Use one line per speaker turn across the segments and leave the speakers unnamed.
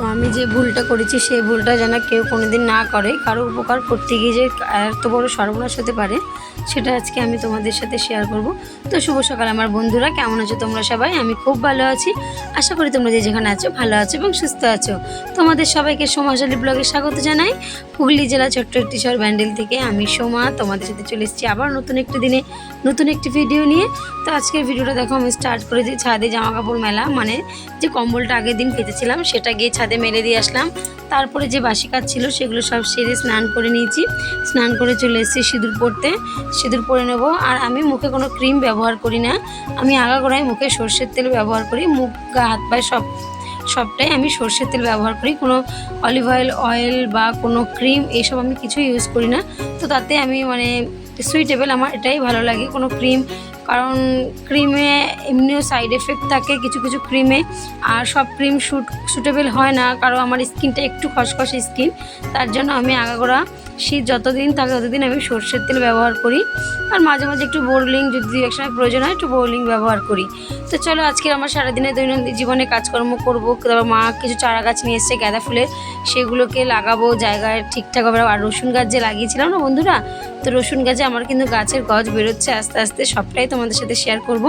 তো আমি যে ভুলটা করেছি, সেই ভুলটা যেন কেউ কোনোদিন না করে। কারও উপকার করতে গিয়ে যে এত বড় সর্বনাশ হতে পারে, সেটা আজকে আমি তোমাদের সাথে শেয়ার করব। তো শুভ সকাল আমার বন্ধুরা, কেমন আছো তোমরা সবাই? আমি খুব ভালো আছি। আশা করি তোমরা যে যেখানে আছো ভালো আছো এবং সুস্থ আছো। তোমাদের সবাইকে সোমাশালী ব্লগে স্বাগত জানাই। হুগলি জেলা ছোট্ট একটি শহর ব্যান্ডেল থেকে আমি সোমা তোমাদের সাথে চলে এসেছি আবার নতুন একটি দিনে, নতুন একটি ভিডিও নিয়ে। তো আজকের ভিডিওটা দেখো, আমি স্টার্ট করেছি ছাদে জামা কাপড় মেলা মানে যে কম্বলটা আগের দিন পেতেছিলাম, সেটা গিয়ে ছাদে মেলে দিয়ে আসলাম। তারপরে যে বাসি কাজ ছিল, সেগুলো সব সেরে স্নান করে নিয়েছি। স্নান করে চলে এসেছি সিঁদুর পরতে সিঁদুর পরে নেব। আর আমি মুখে কোনো ক্রিম ব্যবহার করি না। আমি আগাগোড়ায় মুখে সর্ষের তেল ব্যবহার করি। মুখ, গা, হাত, পায়ে সব, সবটাই আমি সর্ষের তেল ব্যবহার করি। কোনো অলিভ অয়েল অয়েল বা কোনো ক্রিম এইসব আমি কিছু ইউজ করি না। তো তাতে আমি মানে সুইটেবল আমার এটাই ভালো লাগে। কোনো ক্রিম কারণ ক্রিমে এমনিও সাইড এফেক্ট থাকে, কিছু কিছু ক্রিমে আর সব ক্রিম শ্যুট সুটেবল হয় না, কারণ আমার স্কিনটা একটু খসখসে স্কিন তার জন্য আমি আগাগোড়া শীত যতদিন থাকে ততদিন আমি সর্ষের তেল ব্যবহার করি। আর মাঝে মাঝে একটু বোরলিং যদি একসময় প্রয়োজন হয় একটু বোরলিং ব্যবহার করি। তো চলো আজকে আমার সারাদিনে দৈনন্দিন জীবনে কাজকর্ম করব। তারপর মা কিছু চারা গাছ নিয়ে এসছে, গাঁদা ফুলের। সেগুলোকে লাগাবো, জায়গায় ঠিকঠাকভাবে। আর রসুন গাছ যে লাগিয়েছিলাম না বন্ধুরা তো রসুন গাছে আমার কিন্তু গাছের গছ বেরোচ্ছে, আস্তে আস্তে সবটাই তোমাদের সাথে শেয়ার করব।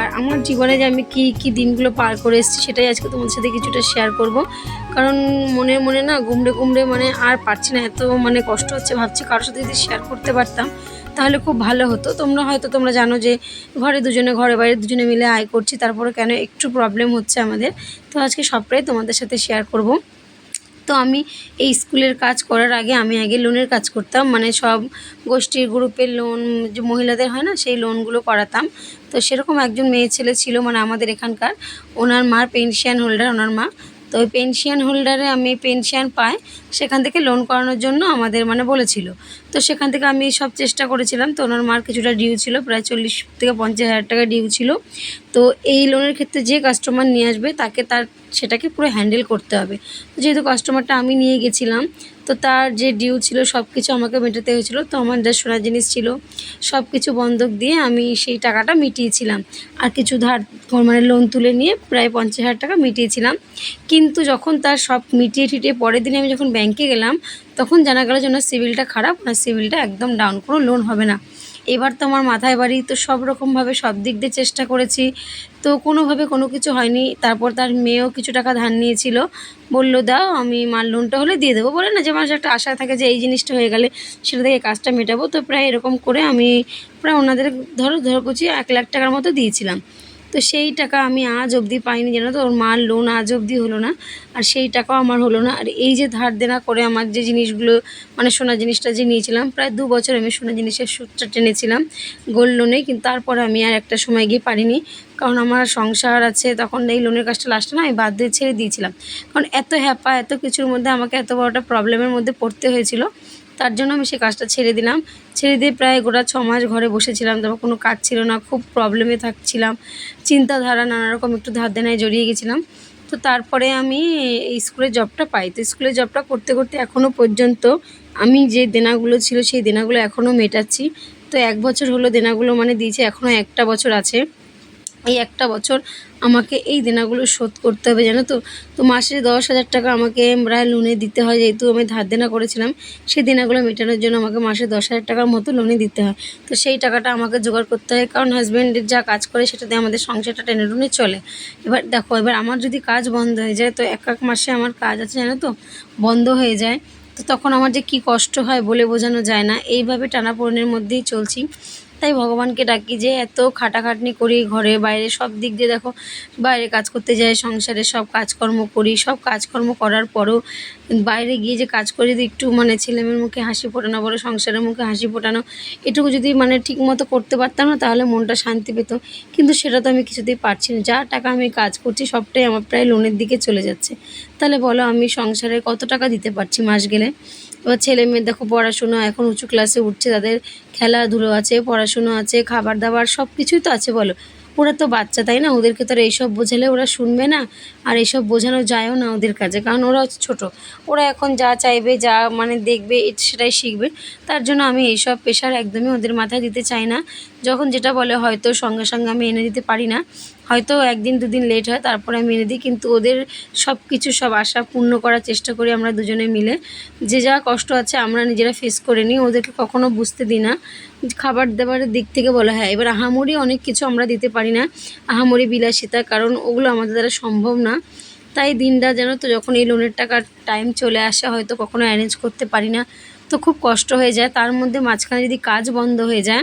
আর আমার জীবনে যে আমি কি কি দিনগুলো পার করে এসেছি সেটাই আজকে তোমাদের সাথে কিছুটা শেয়ার করব। কারণ মনে মনে না গুমড়ে গুমড়ে মানে আর পারছি না, এত মানে কষ্ট হচ্ছে, ভাবছি কারোর সাথে যদি শেয়ার করতে পারতাম, তাহলে খুব ভালো হতো। তোমরা হয়তো, তোমরা জানো যে ঘরে দুজনে, ঘরে বাইরে দুজনে মিলে আয় করছি, তারপরে কেন একটু প্রবলেম হচ্ছে আমাদের। তো আজকে সবটাই তোমাদের সাথে শেয়ার করব। তো আমি এই স্কুলের কাজ করার আগে আমি আগে লোনের কাজ করতাম মানে সব গোষ্ঠীর গ্রুপের লোন যে মহিলাদের হয় না, সেই লোনগুলো করাতাম। তো সেরকম একজন মেয়ে ছেলে ছিল মানে আমাদের এখানকার। ওনার মার পেনশন হোল্ডার ওনার মা। তো ওই পেনশন হোল্ডারে আমি পেনশন পাই, সেখান থেকে লোন করানোর জন্য আমাদের মানে বলেছিল। তো সেখান থেকে আমি সব চেষ্টা করেছিলাম, তো ওনার মার কিছুটা ডিউ ছিল, প্রায় চল্লিশ থেকে পঞ্চাশ হাজার টাকা ডিউ ছিল। তো এই লোনের ক্ষেত্রে যে কাস্টমার নিয়ে আসবে, তাকে তার সেটাকে পুরো হ্যান্ডেল করতে হবে। তো যেহেতু কাস্টমারটা আমি নিয়ে গেছিলাম তো তার যে ডিউ ছিল সব কিছু আমাকে মেটাতে হয়েছিল। তো আমার যা সোনার জিনিস ছিল সব কিছু বন্ধক দিয়ে আমি সেই টাকাটা মিটিয়েছিলাম। আর কিছু ধার মানে লোন তুলে নিয়ে প্রায় পঞ্চাশ হাজার টাকা মিটিয়েছিলাম। কিন্তু যখন তার সব মিটিয়ে টিটিয়ে পরের দিনে আমি যখন ব্যাংকে গেলাম, তখন জানা গেল যে ওনার সিভিলটা খারাপ, ওনার সিভিলটা একদম ডাউন কোনো লোন হবে না। এবার তো আমার মাথায় বাড়ি, তো সব রকমভাবে সব দিক দিয়ে চেষ্টা করেছি। তো কোনোভাবে কোনো কিছু হয়নি। তারপর তার মেয়েও কিছু টাকা ধার নিয়েছিল। বলল, দাও, আমি মার লোনটা হলে দিয়ে দেবো। বলে না যে মানুষ একটা আশা থাকে যে, এই জিনিসটা হয়ে গেলে সেটা থেকে কাজটা মেটাবো। তো প্রায় এরকম করে আমি প্রায় ওনাদের ধরো ধরো কুচি এক লাখ টাকার মতো দিয়েছিলাম। তো সেই টাকা আমি আজ অবধি পাইনি, জানো তো? ওর মার লোন আজ অবধি হলো না। আর সেই টাকাও আমার হলো না। আর এই যে ধার দেনা করে আমার যে জিনিসগুলো মানে সোনা জিনিসটা যে নিয়েছিলাম, প্রায় দু বছর আমি সোনা জিনিসের সুদটা টেনেছিলাম, গোল্ড লোনে। কিন্তু তারপর আমি আর একটা সময় গিয়ে পারিনি। কারণ আমার সংসার আছে, তখন এই লোনের কাজটা লাস্টে না আমি বাদ দিয়ে ছেড়ে দিয়েছিলাম। কারণ এত হ্যাপা, এত কিছুর মধ্যে আমাকে এত বড় একটা প্রবলেমের মধ্যে পড়তে হয়েছিল। তার জন্য আমি সেই কাজটা ছেড়ে দিলাম। ছেড়ে দিয়ে প্রায় গোটা ছ মাস ঘরে বসেছিলাম, তারপর কোনো কাজ ছিল না, খুব প্রবলেমে থাকছিলাম। চিন্তাধারা নানা রকম একটু ধার দেনায় জড়িয়ে গেছিলাম। তো তারপরে আমি এই স্কুলে জবটা পাই। তো স্কুলের জবটা করতে করতে এখনও পর্যন্ত আমি যে দেনাগুলো ছিল, সেই দেনাগুলো এখনও মেটাচ্ছি। তো এক বছর হলো দেনাগুলো মানে দিয়েছে এখনও একটা বছর আছে। এই একটা বছর আমাকে এই দেনাগুলো শোধ করতে হবে, জানো তো? তো মাসে দশ হাজার টাকা আমাকে প্রায় লোনে দিতে হয়, যেহেতু আমি ধার দেনা করেছিলাম, সেই দেনাগুলো মেটানোর জন্য আমাকে মাসে দশ হাজার টাকার মতো লোনে দিতে হয়। তো সেই টাকাটা আমাকে জোগাড় করতে হয়, কারণ হাজব্যান্ডের যা কাজ করে, সেটাতে আমাদের সংসারটা টেনে টুনে চলে। এবার দেখো, এবার আমার যদি কাজ বন্ধ হয়ে যায়, তো এক এক মাসে আমার কাজ আছে, জানো তো? বন্ধ হয়ে যায়। তো তখন আমার যে কি কষ্ট হয় বলে বোঝানো যায় না। এইভাবে টানাপোড়েনের মধ্যেই চলছি। তাই ভগবানকে ডাকি যে এত খাটাখাটনি করি ঘরে, বাইরে সব দিক দিয়ে দেখো, বাইরে কাজ করতে যাই, সংসারে সব কাজকর্ম করি, সব কাজকর্ম করার পরও বাইরে গিয়ে যে কাজ করে, যদি একটু মানে ছেলেমেয়ের মুখে হাসি ফোটানো বলো সংসারের মুখে হাসি ফোটানো, এটুকু যদি মানে ঠিক মতো করতে পারতাম না, তাহলে মনটা শান্তি পেত। কিন্তু সেটা তো আমি কিছুতেই পারছি না। যা টাকা আমি কাজ করছি, সবটাই আমার প্রায় লোনের দিকে চলে যাচ্ছে। তাহলে বলো আমি সংসারে কত টাকা দিতে পারছি মাস গেলে? এবার ছেলে মেয়ে দেখো পড়াশুনো, এখন উঁচু ক্লাসে উঠছে, তাদের খেলাধুলো আছে, পড়াশুনো আছে খাবার দাবার সব কিছুই তো আছে বলো। ওরা তো বাচ্চা, তাই না? ওদেরকে তো এইসব বোঝালে ওরা শুনবে না। আর এইসব বোঝানো যায়ও না ওদের কাছে কারণ ওরা ছোটো। ওরা এখন যা চাইবে, যা মানে দেখবে সেটাই শিখবে। তার জন্য আমি এইসব প্রেশার একদমই ওদের মাথায় দিতে চাই না। যখন যেটা বলে হয়তো সঙ্গে সঙ্গে আমি এনে দিতে পারি না। হয়তো একদিন দুদিন লেট হয়, তারপরে আমি এনে দিই, কিন্তু ওদের সব কিছু সব আশা পূর্ণ করার চেষ্টা করি আমরা দুজনে মিলে। যে যা কষ্ট আছে আমরা নিজেরা ফেস করে নিই, ওদেরকে কখনো বুঝতে দিই না। খাবার দাবারের দিক থেকে বলা হয়, এবার আহামরি অনেক কিছু আমরা দিতে পারি না। আহামরি, বিলাসিতা, কারণ ওগুলো আমাদের দ্বারা সম্ভব না। তাই দিনটা যেন তো যখন এই লোনের টাকার টাইম চলে আসে, হয়তো কখনো অ্যারেঞ্জ করতে পারি না। তো খুব কষ্ট হয়ে যায়, তার মধ্যে মাঝখানে যদি কাজ বন্ধ হয়ে যায়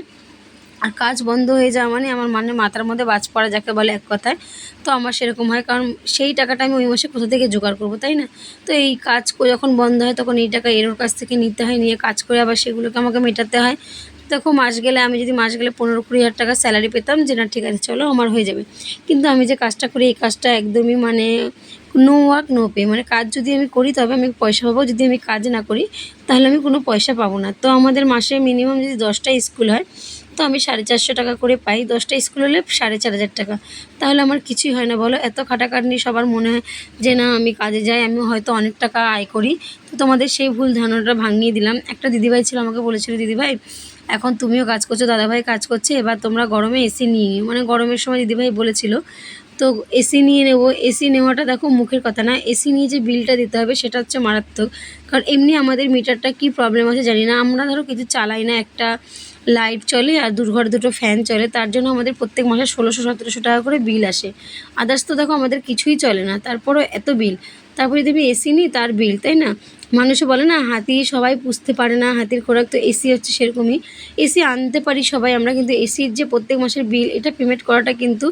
আর কাজ বন্ধ হয়ে যাওয়া মানে আমার মানে মাথার মধ্যে বাজ পড়া যাকে বলে এক কথায়। তো আমার সেরকম হয়, কারণ সেই টাকাটা আমি ওই মাসে কোথা থেকে জোগাড় করব, তাই না? তো এই কাজ যখন বন্ধ হয় তখন এই টাকা এর ওর কাছ থেকে নিতে হয়, নিয়ে কাজ করে আবার সেগুলোকে আমাকে মেটাতে হয়। দেখো, মাস গেলে আমি যদি মাস গেলে পনেরো কুড়ি হাজার টাকা স্যালারি পেতাম যে, না, ঠিক আছে, চলো, আমার হয়ে যাবে। কিন্তু আমি যে কাজটা করি, এই কাজটা একদমই মানে নো ওয়ার্ক নো পে মানে কাজ যদি আমি করি, তবে আমি পয়সা পাবো। যদি আমি কাজ না করি, তাহলে আমি কোনো পয়সা পাবো না। তো আমাদের মাসে মিনিমাম যদি দশটা স্কুল হয় তো আমি সাড়ে চারশো টাকা করে পাই। দশটা স্কুল হলে সাড়ে চার হাজার টাকা। তাহলে আমার কিছুই হয় না, বলো? এত খাটাখাটনি সবার মনে হয় যে, না, আমি কাজে যাই আমি হয়তো অনেক টাকা আয় করি। তো তোমাদের সেই ভুল ধারণাটা ভাঙিয়ে দিলাম। একটা দিদিভাই ছিল, আমাকে বলেছিল, দিদিভাই, এখন তুমিও কাজ করছ, দাদাভাই কাজ করছে, এবার তোমরা গরমে এসি নিয়ে মানে গরমের সময় দিদিভাই বলেছিল, তো এসি নিয়ে নেব। এসি নেওয়াটা দেখো মুখের কথা না এসি নিয়ে যে বিলটা দিতে হবে সেটা হচ্ছে মারাত্মক। কারণ এমনি আমাদের মিটারটা কী প্রবলেম আছে জানি না। আমরা ধরো কিছু চালাই না একটা লাইট চলে আর দুর্ঘর দুটো ফ্যান চলে, তার জন্য আমাদের প্রত্যেক মাসে ষোলোশো, সতেরোশো টাকা করে বিল আসে। আদার্স তো দেখো আমাদের কিছুই চলে না, তারপরেও এত বিল তারপরে দেখবি এসি নিই, তার বিল তাই না? মানুষে বলে না, হাতি সবাই পুষতে পারে না, হাতির খোরাক তো এসি হচ্ছে সেরকমই। এসি আনতে পারি সবাই, আমরা কিন্তু এসির যে প্রত্যেক মাসের বিল এটা পেমেন্ট করাটা কিন্তু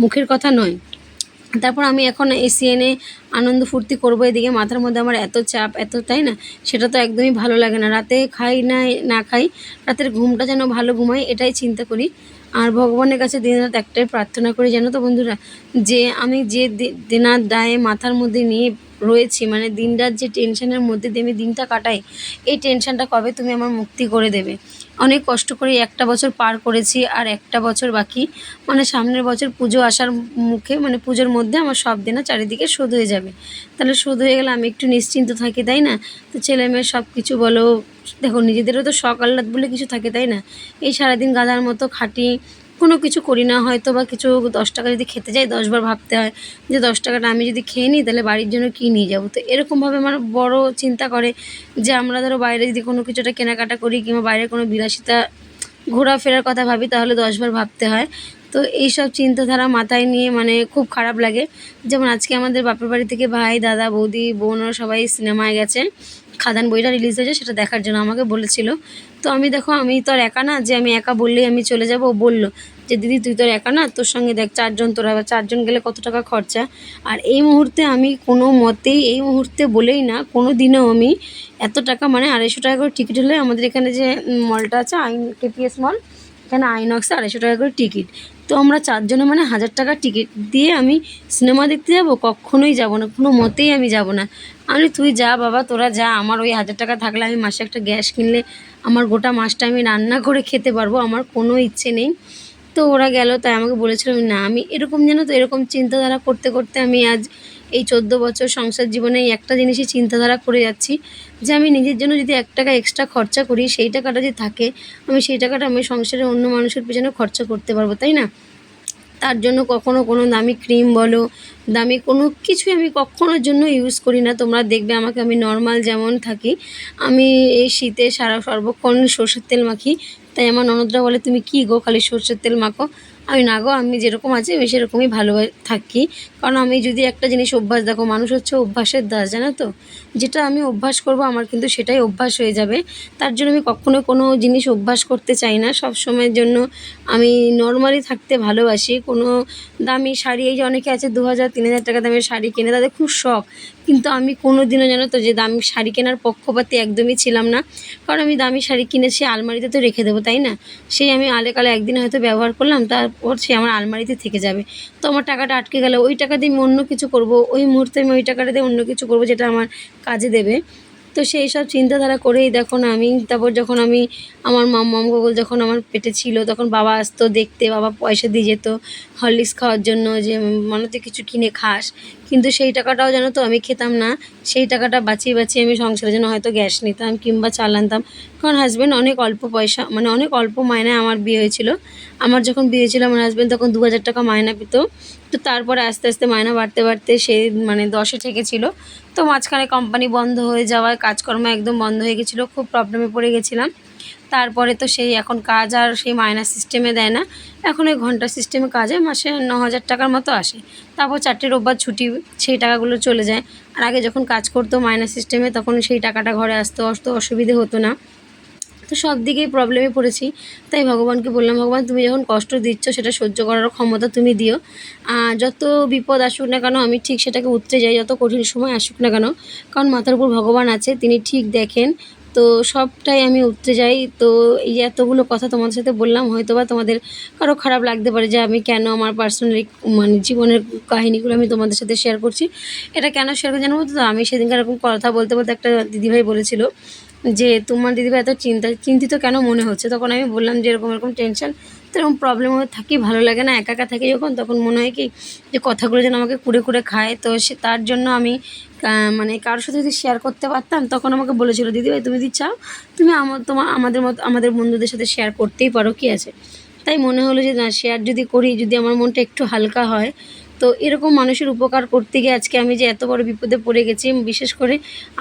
মুখের কথা নয়। তারপর আমি এখন এসি এনে আনন্দ ফুর্তি করব এদিকে। মাথার মধ্যে আমার এত চাপ, এত, তাই না? সেটা তো একদমই ভালো লাগে না। রাতে খাই না না খাই, রাতের ঘুমটা যেন ভালো ঘুমাই এটাই চিন্তা করি। আর ভগবানের কাছে দিনরাত একটাই প্রার্থনা করি, জানো তো বন্ধুরা? যে আমি যে দিনার দায়ে মাথার মধ্যে নিয়ে রয়েছি মানে দিনরাত যে টেনশনের মধ্যে দিয়ে আমি দিনটা কাটাই, এই টেনশনটা কবে তুমি আমার মুক্তি করে দেবে? অনেক কষ্ট করে একটা বছর পার করেছি আর একটা বছর বাকি মানে সামনের বছর পুজো আসার মুখে মানে পুজোর মধ্যে আমার সব দিনা চারিদিকে শোধ হয়ে যাবে। তাহলে শোধ হয়ে গেলে আমি একটু নিশ্চিন্ত থাকি, তাই না? তো ছেলে মেয়ে সব কিছু বলো, দেখো নিজেদেরও তো শখ আহ্লাদ বলে কিছু থাকে, তাই না? এই সারাদিন গাধার মতো খাটি কোনো কিছু করি না, হয়তো বা কিছু দশ টাকা যদি খেতে যাই, দশবার ভাবতে হয় যে দশ টাকাটা আমি যদি খেয়ে নিই, তাহলে বাড়ির জন্য কী নিয়ে যাব? তো এরকমভাবে আমার বড় চিন্তা করে যে আমরা ধরো বাইরে যদি কোনো কিছুটা কেনাকাটা করি কিংবা বাইরে কোনো বিলাসিতা ঘোরাফেরার কথা ভাবি, তাহলে দশবার ভাবতে হয়। তো এইসব চিন্তাধারা মাথায় নিয়ে মানে খুব খারাপ লাগে। যেমন আজকে আমাদের বাপের বাড়ি থেকে ভাই, দাদা, বৌদি, বোন সবাই সিনেমায় গেছে। খাদান বইটা রিলিজ হয়েছে, সেটা দেখার জন্য আমাকে বলেছিল। তো আমি দেখো, আমি তো আর একা না, যে আমি একা বললেই আমি চলে যাব, ও বলল যে, দিদি, তুই তোর একা না, তোর সঙ্গে দেখ, চারজন, তোরা চারজন গেলে কত টাকা খরচা? আর এই মুহূর্তে আমি কোনো মতেই, এই মুহূর্তে বলেই না, কোনো দিনও আমি এত টাকা মানে আড়াইশো টাকা করে টিকিট হলে আমাদের এখানে যে মলটা আছে, আইন কেপিএস মল এখানে আইনক্সে আড়াইশো টাকা করে টিকিট তো আমরা চারজনে মানে হাজার টাকা টিকিট দিয়ে আমি সিনেমা দেখতে যাব, কখনোই যাব না, কোনো মতেই আমি যাব না। আমি তুই যা বাবা, তোরা যা, আমার ওই হাজার টাকা থাকলে আমি মাসে একটা গ্যাস কিনলে আমার গোটা মাসটা আমি রান্না করে খেতে পারব, আমার কোনো ইচ্ছে নেই। তো ওরা গেল, তাই আমাকে বলেছিল, না, আমি এরকম যেন তো এরকম চিন্তাধারা করতে করতে আমি আজ এই চোদ্দ বছর সংসার জীবনে এই একটা জিনিসই চিন্তাধারা করে যাচ্ছি যে আমি নিজের জন্য যদি এক টাকা এক্সট্রা খরচা করি, সেই টাকাটা যদি থাকে, আমি সেই টাকাটা আমি সংসারে অন্য মানুষের পেছনে খরচা করতে পারব, তাই না? তার জন্য কখনো কোনো দামি ক্রিম বলো দামি কোনো কিছুই আমি কখনোর জন্য ইউজ করি না। তোমরা দেখবে আমাকে আমি নর্মাল যেমন থাকি। আমি এই শীতে সারা সর্বক্ষণ সর্ষের তেল মাখি। তাই আমার ননদরা বলে, তুমি কী গো খালি সর্ষের তেল মাখো? আমি, না গো, আমি যেরকম আছি আমি সেরকমই ভালো থাকি। কারণ আমি যদি একটা জিনিস অভ্যাস, দেখো মানুষ হচ্ছে অভ্যাসের দাস, জানো তো? যেটা আমি অভ্যাস করব, আমার কিন্তু সেটাই অভ্যাস হয়ে যাবে। তার জন্য আমি কখনো কোনো জিনিস অভ্যাস করতে চাই না। সব সময়ের জন্য আমি নর্মালি থাকতে ভালোবাসি। কোনো দামি শাড়ি, এই যে অনেকে আছে দু হাজার তিন হাজার টাকা দামের শাড়ি কেনে, তাদের খুব শখ। কিন্তু আমি কোনো দিনও জানো তো যে দামি শাড়ি কেনার পক্ষপাতি একদমই ছিলাম না। কারণ আমি দামি শাড়ি কিনে সে আলমারিতে তো রেখে দেবো, তাই না? সেই আমি আলে কালে একদিন হয়তো ব্যবহার করলাম, তারপর সে আমার আলমারিতে থেকে যাবে। তো আমার টাকাটা আটকে গেলে, ওই টাকা দিয়ে আমি অন্য কিছু করব, ওই মুহূর্তে আমি ওই টাকাটা দিয়ে অন্য কিছু করব, যেটা আমার কাজে দেবে। তো সেই সব চিন্তাধারা করেই দেখো না, আমি তারপর যখন আমি, আমার মাম মাম গোগল যখন আমার পেটে ছিল, তখন বাবা আসতো দেখতে, বাবা পয়সা দিয়ে যেত হরলিক্স খাওয়ার জন্য যে মানতে কিছু কিনে খাস। কিন্তু সেই টাকাটাও জানো তো আমি খেতাম না, সেই টাকাটা বাঁচিয়ে বাঁচিয়ে আমি সংসারের জন্য হয়তো গ্যাস নিতাম কিংবা চাল আনতাম। কারণ হাজব্যান্ড অনেক অল্প পয়সা মানে অনেক অল্প মায়নায় আমার বিয়ে হয়েছিল। আমার যখন বিয়ে হয়েছিল, আমার হাজব্যান্ড তখন দু হাজার টাকা মায়না পেত। তো তারপরে আস্তে আস্তে মায়না বাড়তে বাড়তে সে মানে দশে ঠেকেছিল। তো মাঝখানে কোম্পানি বন্ধ হয়ে যাওয়ায় কাজকর্ম একদম বন্ধ হয়ে গেছিল, খুব প্রবলেমে পড়ে গেছিলাম। তারপরে তো সেই এখন কাজ আর সেই মাইনাস সিস্টেমে দেয় না। এখন ওই ঘণ্টা সিস্টেমে কাজে মাসে ন হাজার টাকার মতো আসে। তারপর চারটে রোববার ছুটি, সেই টাকাগুলো চলে যায়। আর আগে যখন কাজ করতো মাইনাস সিস্টেমে তখন সেই টাকাটা ঘরে আসতে আসতে অসুবিধে হতো না। তো সব দিকেই প্রবলেমে পড়েছি। তাই ভগবানকে বললাম, ভগবান, তুমি যখন কষ্ট দিচ্ছ, সেটা সহ্য করার ক্ষমতা তুমি দিও। যত বিপদ আসুক না কেন, আমি ঠিক সেটাকে উতরে যাই, যত কঠিন সময় আসুক না কেন। কারণ মাথার উপর ভগবান আছে, তিনি ঠিক দেখেন। তো সবটাই আমি উঠতে যাই। তো এই এতগুলো কথা তোমাদের সাথে বললাম হয়তো বা তোমাদের কারও খারাপ লাগতে পারে যে আমি কেন আমার পার্সোনালি মানে জীবনের কাহিনিগুলো আমি তোমাদের সাথে শেয়ার করছি। এটা কেন শেয়ার করে জানো তো আমি সেদিনকার এরকম কথা বলতে বলতে একটা দিদিভাই বলেছিল যে তোমার দিদিভাই এত চিন্তা, চিন্তিত কেন মনে হচ্ছে? তখন আমি বললাম যে এরকম এরকম টেনশন তো এরকম প্রবলেম হয়ে থাকি, ভালো লাগে না, একা একা থাকি যখন, তখন মনে হয় কি যে কথাগুলো যেন আমাকে কুড়ে কুড়ে খায়। তো সে, তার জন্য আমি মানে কারোর সাথে যদি শেয়ার করতে পারতাম, তখন আমাকে বলেছিল দিদিভাই তুমি যদি চাও, তুমি আমার তোমার আমাদের মতো, আমাদের বন্ধুদের সাথে শেয়ার করতেই পারো, কি আছে? তাই মনে হলো যে না শেয়ার যদি করি, যদি আমার মনটা একটু হালকা হয় তো এরকম মানুষের উপকার করতে গিয়ে আজকে আমি যে এত বড় বিপদে পড়ে গেছি, বিশেষ করে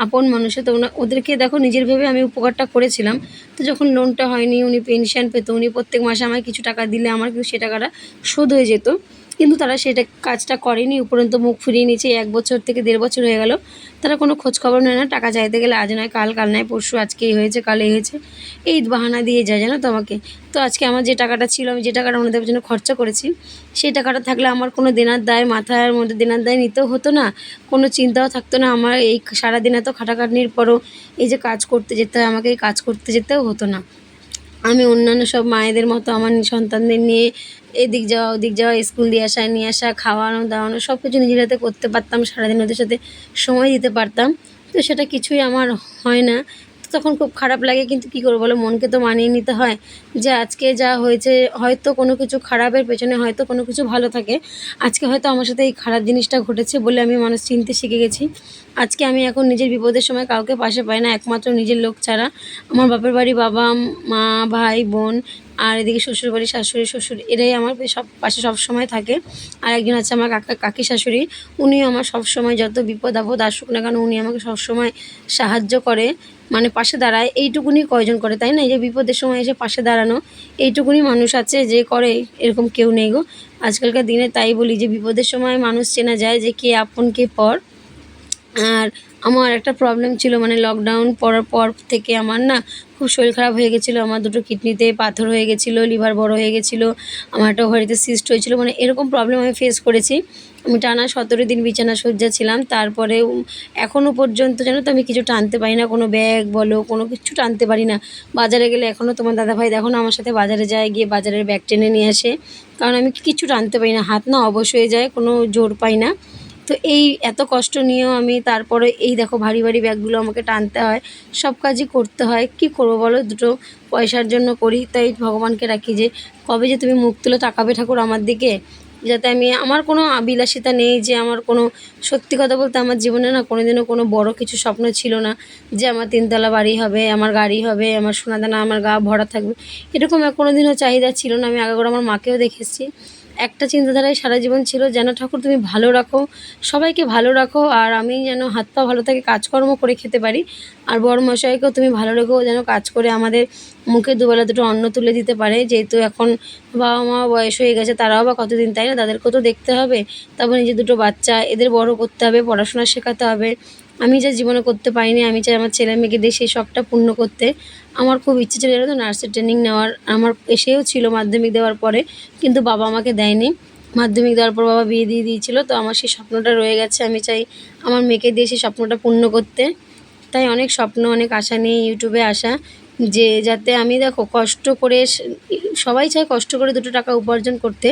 আপন মানুষে, তো ওদেরকে দেখো, নিজের ভেবে আমি উপকারটা করেছিলাম। তো যখন লোনটা হয়নি, উনি পেনশন পেত, উনি প্রত্যেক মাসে আমায় কিছু টাকা দিলে আমার কিন্তু সে টাকাটা শোধ হয়ে যেত। কিন্তু তারা সেটা কাজটা করেনি, উপরন্ত মুখ ফিরিয়ে নিয়েছে এক বছর থেকে দেড় বছর হয়ে গেল। তারা কোনো খোঁজখবর নেয় না, টাকা চাইতে গেলে আজ নয়, কাল কাল নয়, পরশু আজকে এই হয়েছে, কাল এই হয়েছে। এই বাহানা দিয়ে যায় জানো তো আমাকে? তো আজকে আমার যে টাকাটা ছিল, আমি যে টাকাটা ওনাদের জন্য খরচা করেছি, সেই টাকাটা থাকলে আমার কোনো দেনার দায় মাথার মধ্যে দেনার দায় নিতেও হতো না, কোনো চিন্তাও থাকতো না, আমার এই সারাদিন এত খাটাখাটনির পরও এই যে কাজ করতে যেতে হয়, আমাকে এই কাজ করতে যেতেও হতো না। আমি অন্যান্য সব মায়েদের মতো আমার সন্তানদের নিয়ে এদিক যাওয়া, ওদিক যাওয়া, স্কুল দিয়ে আসা, নিয়ে আসা, খাওয়ানো, দাওয়ানো সব কিছু নিজের হাতে করতে পারতাম, সারাদিন ওদের সাথে সময় দিতে পারতাম। তো সেটা কিছুই আমার হয় না। তখন খুব খারাপ লাগে, কিন্তু কি করব বলো? মনকে তো মানিয়ে নিতে হয় যে আজকে যা হয়েছে, হয়তো কোনো কিছু খারাপের পেছনে হয়তো কোনো কিছু ভালো থাকে। আজকে হয়তো আমার সাথে এই খারাপ জিনিসটা ঘটেছে বলে আমি মানুষ চিনতে শিখে গেছি। আজকে আমি এখন নিজের বিপদের সময় কাউকে পাশে পাই না, একমাত্র নিজের লোক ছাড়া। আমার বাপের বাড়ি বাবা, মা, ভাই, বোন আর এদিকে শ্বশুরবাড়ি শাশুড়ি, শ্বশুর, এরাই আমার সব পাশে সব সময় থাকে। আর একজন আছে আমার কাকা কাকি শাশুড়ি, উনিও আমার সব সময় যত বিপদ আপদ আসুক না কেন, উনি আমাকে সব সময় সাহায্য করে। মানে পাশে দাঁড়ায়, এইটুকুনি কয়জন করে, তাই না? এই যে বিপদের সময় এসে পাশে দাঁড়ানো, এইটুকুনি মানুষ আছে যে করে, এরকম কেউ নেই গো। আজকালকার দিনে তাই বলি যে বিপদের সময় মানুষ চেনা যায় যে কে আপন, কে পর। আর আমার একটা প্রবলেম ছিল মানে লকডাউন পড়ার পর থেকে আমার না খুব শরীর খারাপ হয়ে গেছিল, আমার দুটো কিডনিতে পাথর হয়ে গেছিল লিভার বড় হয়ে গেছিল, আমার একটা হরিতে সিস্ট হয়েছিল মানে এরকম প্রবলেম আমি ফেস করেছি। আমি টানা সতেরো দিন বিছানা সজ্জা ছিলাম, তারপরে এখনও পর্যন্ত জানো তো আমি কিছু টানতে পারি না, কোনো ব্যাগ বলো, কোনো কিছু টানতে পারি না। বাজারে গেলে এখনও তোমার দাদাভাই দেখো না আমার সাথে বাজারে যায়, গিয়ে বাজারের ব্যাগ টেনে নিয়ে আসে। কারণ আমি কিছু টানতে পারি না, হাত না অবশ্যই যায়, কোনো জোর পাই না। তো এই এত কষ্ট নিয়েও আমি তারপরে এই দেখো ভারী ভারী ব্যাগগুলো আমাকে টানতে হয়। সব কাজই করতে হয়। কি করব বলো? দুটো পয়সার জন্য করি। তাই ভগবানকে রাখি যে, কবে যে তুমি মুখ তুলে তাকাবে ঠাকুর আমার দিকে, যাতে আমি, আমার কোনো বিলাসিতা নেই যে, আমার কোনো, সত্যি কথা বলতে আমার জীবনে না কোনো দিনও কোনো বড় কিছু স্বপ্ন ছিল না যে, আমার তিনতলা বাড়ি হবে, আমার গাড়ি হবে, আমার সোনাদানা, আমার গা ভরা থাকবে। এরকম কোনো দিনও চাহিদা ছিল না। আমি আগে করে আমার মাকেও দেখেছি। একটা চিন্তাধারায় সারা জীবন ছিল যেন, ঠাকুর, তুমি ভালো রাখো, সবাইকে ভালো রাখো, আর আমি যেন হাত পা ভালো থাকে, কাজকর্ম করে খেতে পারি। আর বড় মশাইকেও তুমি ভালো রেখো, যেন কাজ করে আমাদের মুখে দুবেলা দুটো অন্ন তুলে দিতে পারে। যেহেতু এখন বাবা মা বয়স হয়ে গেছে, তারাও বা কতদিন, তাই না? তাদেরকেও তো দেখতে হবে। তারপর নিজের দুটো বাচ্চা, এদের বড় করতে হবে, পড়াশোনা শেখাতে হবে। আমি যা জীবনে করতে পারিনি, আমি চাই আমার ছেলে মেয়েকে দিয়ে সেই শখটা পূর্ণ করতে। আমার খুব ইচ্ছে ছিল তো, নার্সের ট্রেনিং নেওয়ার। আমার এসেও ছিল মাধ্যমিক দেওয়ার পরে, কিন্তু বাবা আমাকে দেয়নি। মাধ্যমিক দেওয়ার পর বাবা বিয়ে দিয়ে দিয়েছিলো, তো আমার সেই স্বপ্নটা রয়ে গেছে। আমি চাই আমার মেয়েকে দিয়ে সেই স্বপ্নটা পূর্ণ করতে। তাই অনেক স্বপ্ন, অনেক আশা নিয়ে ইউটিউবে আসা, যে যাতে আমি দেখো কষ্ট করে সবাই চায় কষ্ট করে দুটো টাকা উপার্জন করতে।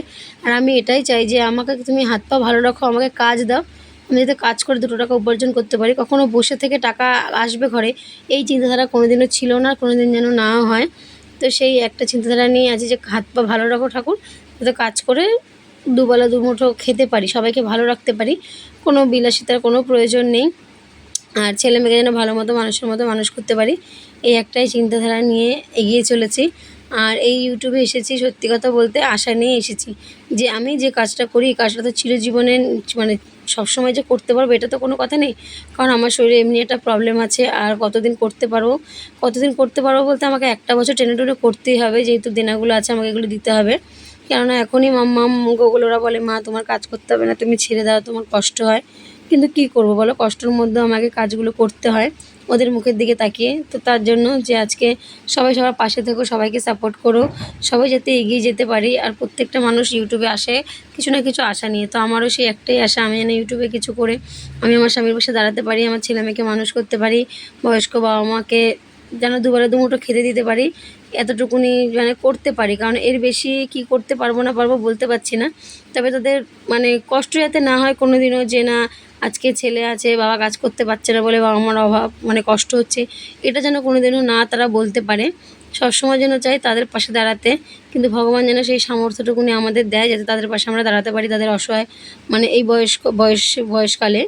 আর আমি এটাই চাই যে আমাকে তুমি হাত পা ভালো রাখো, আমাকে কাজ দাও। আমি যাতে কাজ করে দুটো টাকা উপার্জন করতে পারি কখনও বসে থেকে টাকা আসবে ঘরে, এই চিন্তাধারা কোনো দিনও ছিল না কোনো দিন যেন না হয়। তো সেই একটা চিন্তাধারা নিয়ে আছে যে হাত পা ভালো রাখো ঠাকুর, যাতে কাজ করে দুবেলা দুমুঠো খেতে পারি, সবাইকে ভালো রাখতে পারি, কোনো বিলাসিতার কোনো প্রয়োজন নেই। আর ছেলে মেয়েকে যেন ভালো মতো মানুষের মতো মানুষ করতে পারি, এই একটাই চিন্তাধারা নিয়ে এগিয়ে চলেছি। আর এই ইউটিউবে এসেছি, সত্যি কথা বলতে আশা নিয়ে এসেছি যে আমি যে কাজটা করি কাজটা তো চিরজীবনে মানে সবসময় যে করতে পারব, এটা তো কোনো কথা নেই। কারণ আমার শরীরে এমনি একটা প্রবলেম আছে, আর কতদিন করতে পারব? কতদিন করতে পারব বলতে আমাকে একটা বছর টেনে টুনে করতেই হবে, যেহেতু দেনাগুলো আছে আমাকে এগুলো দিতে হবে। কেননা এখনই মাম মাম গোগুল, ওরা বলে, মা, তোমার কাজ করতে হবে না, তুমি ছেড়ে দাও, তোমার কষ্ট হয়। কিন্তু কি করব বলো? কষ্টের মধ্যে আমাকে কাজগুলো করতে হয়। ওদের মুখের দিকে তাকিয়ে। তো তার জন্য যে আজকে সবাই সবার পাশে থেকো, সবাইকে সাপোর্ট করো, সবাই যাতে এগিয়ে যেতে পারি। আর প্রত্যেকটা মানুষ ইউটিউবে আসে, কিছু না কিছু আশা নিয়ে। তো আমারও সেই একটাই আশা, আমি যেন ইউটিউবে কিছু করে আমি আমার স্বামীর পাশে দাঁড়াতে পারি, আমার ছেলে মেয়েকে মানুষ করতে পারি, বয়স্ক বাবা মাকে যেন দুবেলা দুমুঠো খেতে দিতে পারি, এতটুকুনি মানে করতে পারি। কারণ এর বেশি কি করতে পারব না পারব বলতে পারছি না। তবে তাদের মানে কষ্ট যাতে না হয় কোনো দিনও যে না আজকে ছেলে আছে, বাবা কাজ করতে পারছে না বলে বাবা মার অভাব মানে কষ্ট হচ্ছে। এটা যেন কোনোদিনও না তারা বলতে পারে। সবসময় যেন চাই তাদের পাশে দাঁড়াতে। কিন্তু ভগবান যেন সেই সামর্থ্যটুকুনি আমাদের দেয় যাতে তাদের পাশে আমরা দাঁড়াতে পারি, তাদের অসহায় মানে এই বয়স্ক, বয়স, বয়সকালে।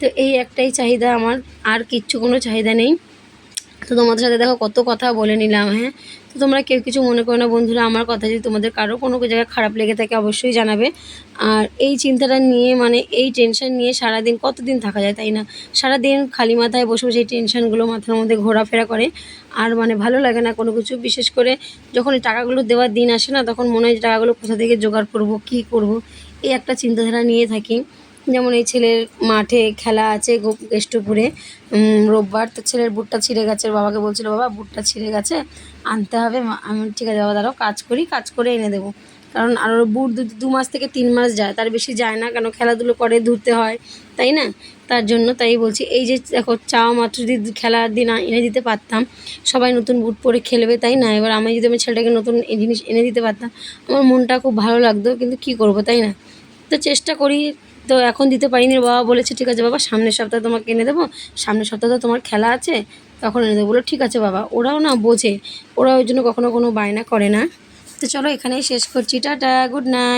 তো এই একটাই চাহিদা আমার, আর কিচ্ছু কোনো চাহিদা নেই। তো তোমাদের সাথে দেখো কত কথা বলে নিলাম হ্যাঁ? তো তোমরা কেউ কিছু মনে করো না বন্ধুরা, আমার কথা যদি তোমাদের কারও কোনো জায়গায় খারাপ লেগে থাকে অবশ্যই জানাবে। আর এই চিন্তাটা নিয়ে মানে এই টেনশন নিয়ে সারাদিন কতদিন থাকা যায় তাই না? সারাদিন খালি মাথায় বসে বসে এই টেনশনগুলো মাথার মধ্যে ঘোরাফেরা করে। আর মানে ভালো লাগে না কোনো কিছু, বিশেষ করে যখন টাকাগুলো দেওয়ার দিন আসে না, তখন মনে হয় টাকাগুলো কোথা থেকে জোগাড় করব, কী করব, এই একটা চিন্তাধারা নিয়ে থাকি। যেমন এই ছেলের মাঠে খেলা আছে গো- কেষ্টপুরে রোববার তো ছেলের বুটটা ছিঁড়ে গেছে। বাবাকে বলছিল, বাবা, বুটটা ছিঁড়ে গেছে, আনতে হবে। আমি ঠিক আছে, বাবা, দাঁড়াও, কাজ করি, কাজ করে এনে দেবো। কারণ আরও বুট দু দু মাস থেকে তিন মাস যায়, তার বেশি যায় না, কেন খেলাধুলো করে ধুতে হয়, তাই না? তার জন্য তাই বলছি, এই যে দেখো চাওয়া মাত্র যদি খেলার দিন এনে দিতে পারতাম, সবাই নতুন বুট পরে খেলবে, তাই না? এবার আমি যদি আমার ছেলেটাকে নতুন জিনিস এনে দিতে পারতাম, আমার মনটা খুব ভালো লাগতো, কিন্তু কি করব, তাই না? তো চেষ্টা করি তো এখন দিতে পারিনি বাবা বলেছে, ঠিক আছে বাবা, সামনের সপ্তাহে তোমাকে এনে দেবো। সামনের সপ্তাহে তো তোমার খেলা আছে, তখন এনে দেবো। বলো, ঠিক আছে বাবা। ওরাও না বোঝে, ওরা ওই জন্য কখনো কোনো বায়না করে না। তো চলো এখানেই শেষ করছি। Tata, good night.